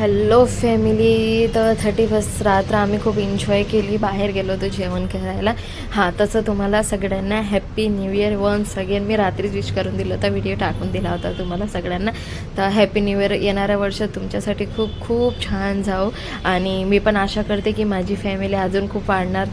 Hello family तर thirty first रात्र आम्ही खूप एन्जॉय केली. बाहेर गेलो होतो जेवण करायला. हां तसं तुम्हाला सगळ्यांना happy new year once again मी रात्रीच विश करून दिलं होता व्हिडिओ टाकून दिला होता तुम्हाला सगळ्यांना. तर हॅपी न्यू इयर येणाऱ्या वर्ष तुमच्यासाठी खूप खूप छान जाओ आणि मी पण आशा करते की माझी फॅमिली अजून खूप वाढणार.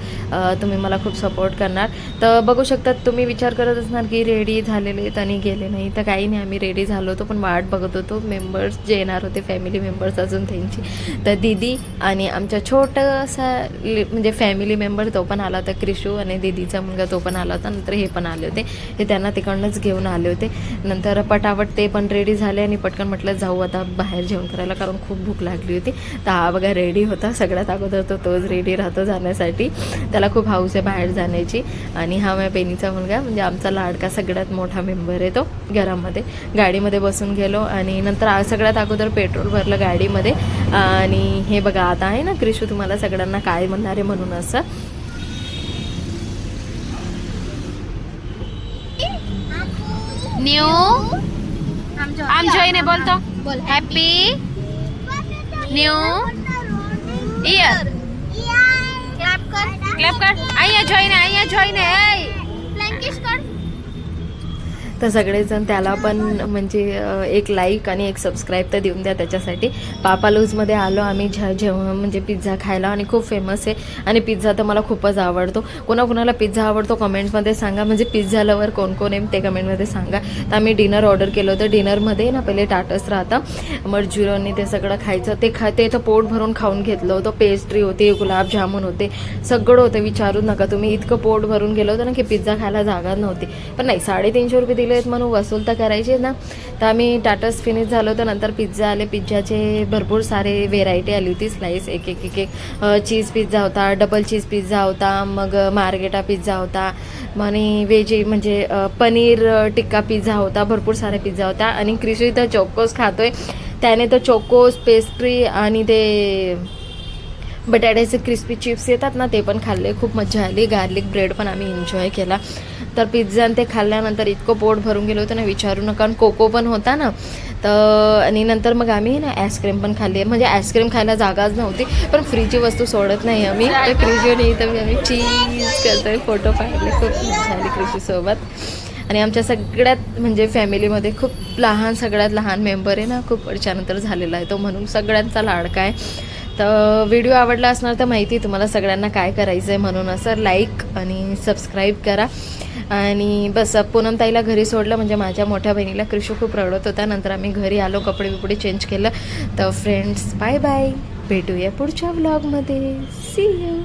तुम्ही मला खूप सपोर्ट करणार. तर बघू शकतात तुम्ही विचार करत असणार की रेडी झालेले आहेत आणि गेले नाही. तर काही नाही आम्ही रेडी झालो होतो पण वाट बघत होतो. मेंबर्स जे येणार होते फॅमिली मेंबर्स अजून त्यांची. तर दीदी आणि आमच्या छोटासा म्हणजे फॅमिली मेंबर तो पण आला होता क्रिशू आणि दीदीचा मुलगा तो पण आला होता नंतर हे पण आले होते. हे त्यांना तिकडनंच घेऊन आले होते. नंतर पटापट ते पण रेडी झाले आणि पटकन म्हटलं जाऊ आता बाहेर जेवण करायला कारण खूप भूक लागली होती. तर हा बघा रेडी होता सगळ्यात अगोदर तो तोच रेडी राहतो जाण्यासाठी. त्याला खूप हाऊस आहे बाहेर जाण्याची. आणि हा माझ्या बहिणीचा मुलगा म्हणजे आमचा लाडका सगळ्यात मोठा मेंबर आहे तो घरामध्ये. गाडीमध्ये बसून गेलो आणि नंतर सगळ्यात अगोदर पेट्रोल भरलं गाडीमध्ये आणि हे बघा आता आहे ना क्रिशू तुम्हाला सगळ्यांना काय म्हणणार आहे म्हणून असं. न्यू? आम जॉईने बोलतो. हॅपी न्यू इयर क्लॅप कर. आइया जॉईन आइया जॉईन तर सगळेजण त्याला पण म्हणजे एक लाईक आणि एक सबस्क्राईब तर देऊन द्या त्याच्यासाठी. पापा लूजमध्ये आलो आम्ही झ जेव्हा म्हणजे पिझ्झा खायला आणि खूप फेमस आहे. आणि पिझ्झा तर मला खूपच आवडतो. कोणाकोणाला पिझ्झा आवडतो कमेंट्समध्ये सांगा. म्हणजे पिझ्झा लवर कोण कोण आहे ते कमेंटमध्ये सांगा. तर आम्ही डिनर ऑर्डर केलं होतं. डिनरमध्ये ना पहिले टाटस राहतं. मंचुरियननी ते सगळं खायचं. ते खा ते तर पोट भरून खाऊन घेतलं होतं. पेस्ट्री होती गुलाबजामुन होते. सगळं होतं. विचारू नका तुम्ही. इतकं पोट भरून गेलं होतं ना की पिझ्झा खायला जागा नव्हती. पण नाही साडेतीनशे रुपये दिले आहेत म्हणून वसूल तर करायचे ना. तर आम्ही टाटस फिनिश झालो तर नंतर पिझ्झा आले. पिझ्झाचे भरपूर सारे व्हेरायटी आली होती. स्लाईस एक एक एक एक. चीज पिझ्झा होता. डबल चीज पिझ्झा होता. मग मार्गेटा पिझ्झा होता. आणि व्हेज म्हणजे पनीर टिक्का पिझ्झा होता. भरपूर सारे पिझ्झा होता आणि क्रिशी तर चोकोस खातोय. त्याने तर चोकोस पेस्ट्री आणि ते बटाट्याचे क्रिस्पी चिप्स येतात ना ते पण खाल्ले. खूप मजा आली. गार्लिक ब्रेड पण आम्ही एन्जॉय केला. तर पिझ्झा आणि ते खाल्ल्यानंतर इतकं पोट भरून गेलो होतं ना विचारू नका. आणि कोको पण होता ना. तर आणि नंतर मग आम्ही ना आईस्क्रीम पण खाल्ली. म्हणजे आईस्क्रीम खायला जागाच नव्हती. पण फ्रीची वस्तू सोडत नाही आम्ही. तर क्रिशूने इथं मी आम्ही चीज करतोय. फोटो पाहिले. खूप मजा आली आणि आमच्या सगळ्यात म्हणजे फॅमिलीमध्ये खूप लहान सगळ्यात लहान मेंबर आहे ना खूप वर्षानंतर झालेला आहे. तो म्हणून सगळ्यांचा लाडका आहे. तर व्हिडिओ आवडला असणार तर माहिती आहे तुम्हाला सगळ्यांना काय करायचं आहे म्हणून. असं लाईक आणि सबस्क्राईब करा. आणि बस पूनम ताईला घरी सोडलं म्हणजे माझ्या मोठ्या बहिणीला कृषू खूप रडत होता. नंतर आम्ही घरी आलो कपडे बिपडे चेंज केलं. तर फ्रेंड्स बाय बाय भेटूया पुढच्या व्लॉगमध्ये सी यू